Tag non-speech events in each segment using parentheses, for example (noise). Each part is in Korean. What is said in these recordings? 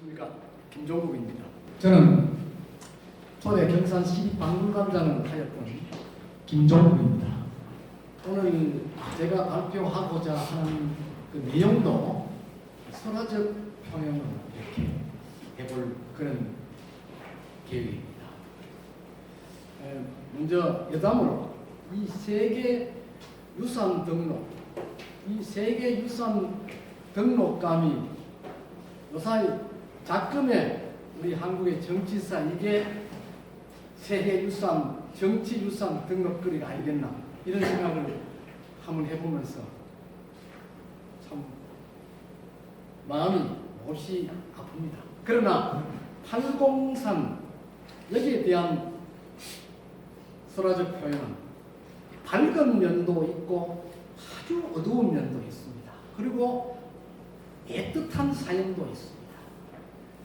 안녕하십니까 김종국입니다. 저는 초대 경산시 방문관장을 하였던 김종국입니다. 오늘 제가 발표하고자 하는 그 내용도 선화적 표현을 이렇게 해볼 그런 계획입니다. 에, 먼저 여담으로 이 세계 유산 등록, 이 세계 유산 등록감이 요사이 작금의 우리 한국의 정치사 이게 세계 유산, 정치 유산 등록거리가 아니겠나 이런 생각을 한번 해보면서 참 마음이 몹시 아픕니다. 그러나 팔공산 여기에 대한 설화적 표현은 밝은 면도 있고 아주 어두운 면도 있습니다. 그리고 애틋한 사연도 있습니다.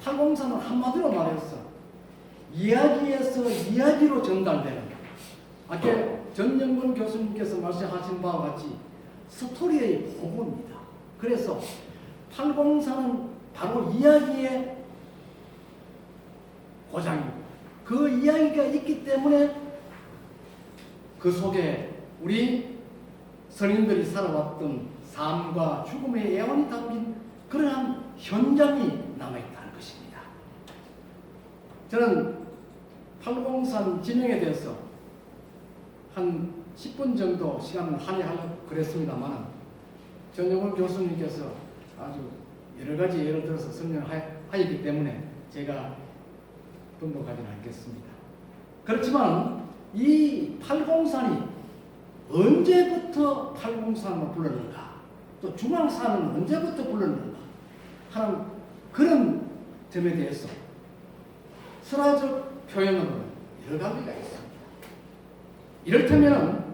팔공산은 한마디로 말해서 이야기에서 이야기로 전달되는 아까 전영근 교수님께서 말씀하신 바와 같이 스토리의 보고입니다. 그래서 팔공산은 바로 이야기의 고장입니다. 그 이야기가 있기 때문에 그 속에 우리 선인들이 살아왔던 삶과 죽음의 애원이 담긴 그러한 현장이 것입니다. 저는 팔공산 진영에 대해서 한 10분 정도 시간을 할애하려고 그랬습니다만 전용훈 교수님께서 아주 여러 가지 예를 들어서 설명하였기 때문에 제가 등록하지는 않겠습니다. 그렇지만 이 팔공산이 언제부터 팔공산으로 불렀는가 또 중앙산은 언제부터 불렀는가 하는 그런 점에 대해서 설화적 표현으로는 여러 가지가 있습니다. 이를테면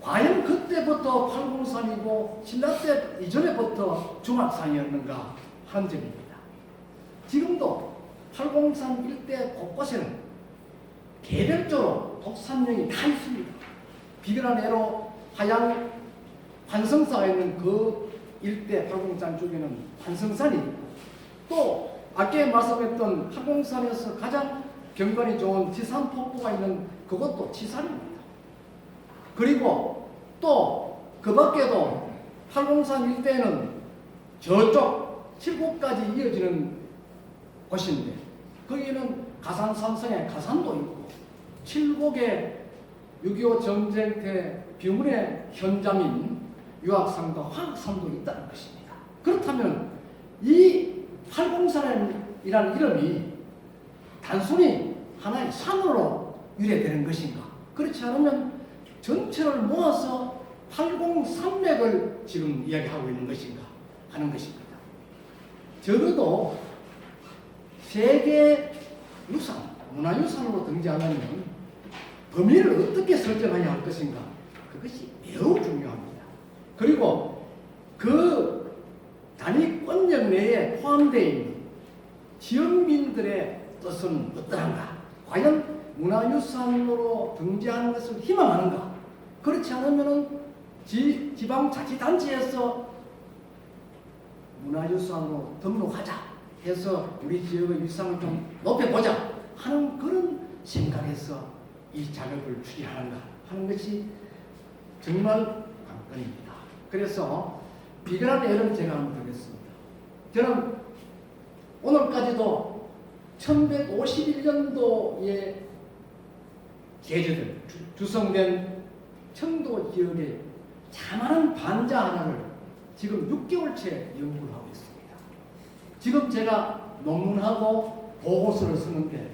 과연 그때부터 팔공산이고 신라 때 이전에부터 중앙산이었는가 하는 점입니다. 지금도 팔공산 일대 곳곳에는 개별적으로 독산령이 다 있습니다. 비근한 애로 하양 환성사가 있는 그 일대 팔공산 쪽에는 환성산이 있고 또 아까 말씀했던 팔공산에서 가장 경관이 좋은 지산 폭포가 있는 그것도 지산입니다. 그리고 또 그 밖에도 팔공산 일대는 저쪽 칠곡까지 이어지는 곳인데 거기는 가산 삼성에 가산도 있고 칠곡에 6.25 전쟁 때 비문의 현장인 유학산과 화학산도 있다는 것입니다. 그렇다면 이 팔공산이라는 이름이 단순히 하나의 산으로 유래되는 것인가? 그렇지 않으면 전체를 모아서 팔공산맥을 지금 이야기하고 있는 것인가 하는 것입니다. 적어도 세계 유산, 문화유산으로 등재하려면 범위를 어떻게 설정해야 할 것인가 그것이 매우 중요합니다. 그리고 그 내에 포함되어 있는 지역민들의 뜻은 어떠한가? 과연 문화유산으로 등재하는 것을 희망하는가? 그렇지 않으면 지, 지방자치단체에서 문화유산으로 등록하자 해서 우리 지역의 유산을 좀 높여보자 하는 그런 생각에서 이 작업을 추진하는가 하는 것이 정말 관건입니다. 그래서 비근한 예를 제가 한번 드리겠습니다. 저는 오늘까지도 1151년도에 제주들 주성된 청도 지역의 자만한 반자 하나를 지금 6개월째 연구를 하고 있습니다. 지금 제가 논문하고 보고서를 쓰는데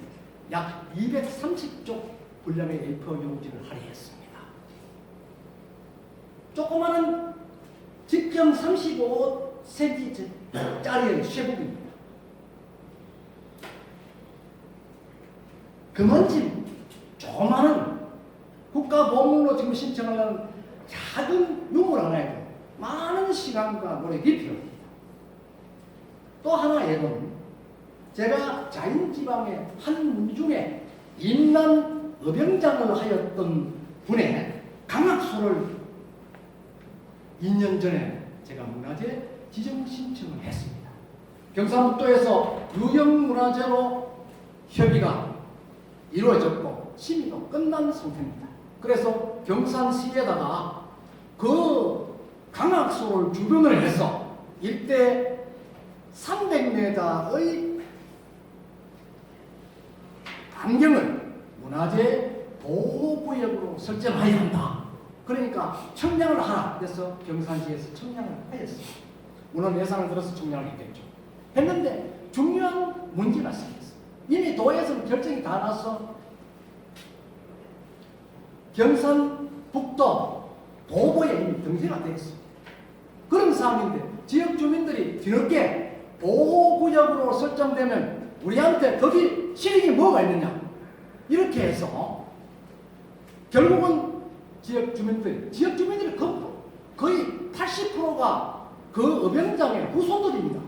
약 230쪽 분량의 A4 용지를 할애했습니다. 조그마한 직경 35cm 짜리의 쉐북입니다. 그만큼 조그마한 국가보물로 지금 신청하려는 작은 유물 하나에도 많은 시간과 노력이 필요합니다. 또 하나 예로는 제가 자인지방의 한 문중에 임난 어병장을 하였던 분의 강학소를 2년 전에 제가 문화재 지정 신청을 했습니다. 경상북도에서 유형문화재로 협의가 이루어졌고 심의도 끝난 상태입니다. 그래서 경산시에다가 그 강학소를 주변을 해서 일대 300m의 반경을 문화재 보호구역으로 설정해야 한다. 그러니까 청량을 하라. 그래서 경산시에서 청량을 하였습니다. 물론 예산을 들어서 했겠죠. 했는데 중요한 문제가 생겼어요. 이미 도에서는 결정이 다 나서 경산북도 도보에 이미 등재가 되어 있습니다. 그런 상황인데 지역 주민들이 뒤늦게 보호구역으로 설정되면 우리한테 거기 실익이 뭐가 있느냐 이렇게 해서 결국은 지역 주민들 지역 주민들이 그- 거의 80%가 그 어병장의 후손들입니다.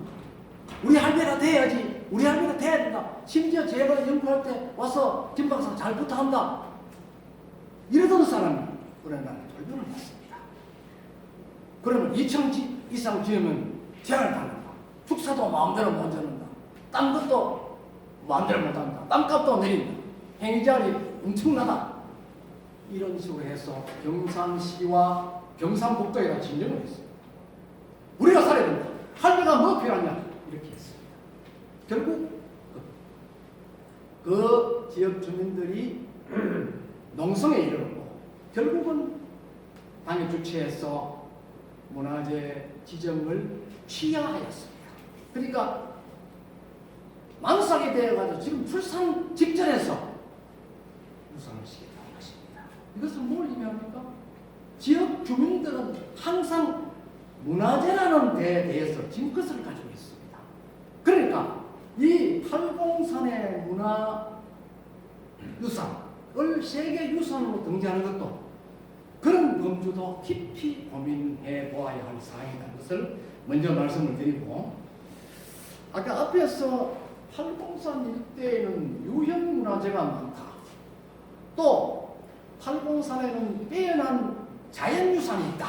우리 할배가 돼야지 우리 할배가 돼야 된다. 심지어 제가 연구할 때 와서 김 박사 잘 부탁한다. 이러던 사람이 그러나 돌변을 했습니다. 그러면 2층 지- 이상 지으면 제한을 받는다. 축사도 마음대로 못 짓는다. 딴 것도 마음대로 못 한다. 땅값도 내린다. 행위자리 엄청나다. 이런 식으로 해서 경상시와 경상북도에다 진정을 했어요. 우리가 살아야 된다. 할배가 뭐 필요하냐? 이렇게 했습니다. 결국 그, 그 지역 주민들이 (clears throat) 농성에 이르렀고 결국은 당이 주최해서 문화재 지정을 취하하였습니다. 그러니까 만삭이 되어가지고 지금 출산 직전에서 유산을 시켰다는 것입니다. 이것은 뭘 의미합니까? 지역 주민들은 항상 문화재라는 데에 대해서 징크스를 가지고 있습니다. 그러니까 이 팔공산의 문화 유산을 세계 유산으로 등재하는 것도 그런 범주도 깊이 고민해 보아야 할 사항이라는 것을 먼저 말씀을 드리고 아까 앞에서 팔공산 일대에는 유형 문화재가 많다. 또 팔공산에는 빼어난 자연유산이 있다.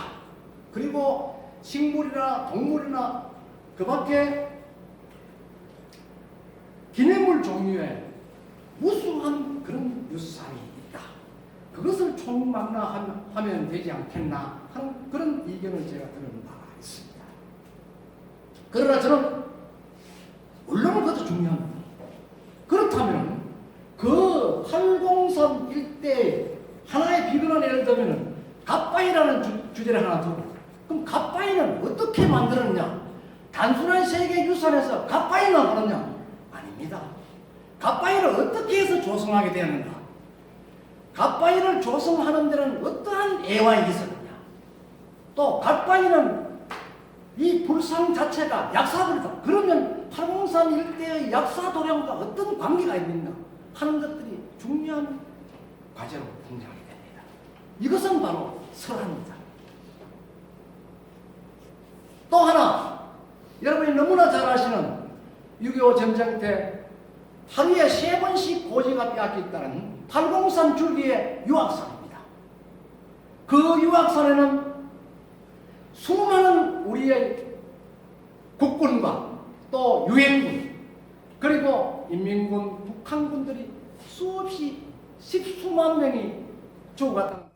그리고 식물이나 동물이나 그 밖에 기념물 종류에 무수한 그런 유산이 있다. 그것을 총망라하면 되지 않겠나 하는 그런 의견을 제가 들은 바가 있습니다. 그러나 저는 물론 그것도 중요합니다. 그렇다면 그 팔공산 일대 하나의 비근을 예를 들면 갓바위라는 주, 주제를 하나 두고 그럼 갓바위는 어떻게 만들었냐? 단순한 세계 유산에서 갓바위만 그러냐? 아닙니다. 갓바위를 어떻게 해서 조성하게 되었는가? 갓바위를 조성하는 데는 어떠한 애환이 있었느냐? 또 갓바위는 이 불상 자체가 약사들이다. 그러면 팔공산 일대의 약사 도량과 어떤 관계가 있는가 하는 것들이 중요한 과제로 등장하게 됩니다. 이것은 바로 설화입니다. 또 하나, 여러분이 너무나 잘 아시는 6.25 전쟁 때 하루에 세 번씩 고지가 빼앗겼다는 팔공산 줄기의 유학산입니다. 그 유학산에는 수많은 우리의 국군과 또 유엔군 그리고 인민군, 북한군들이 수없이 십수만 명이 죽어갔다는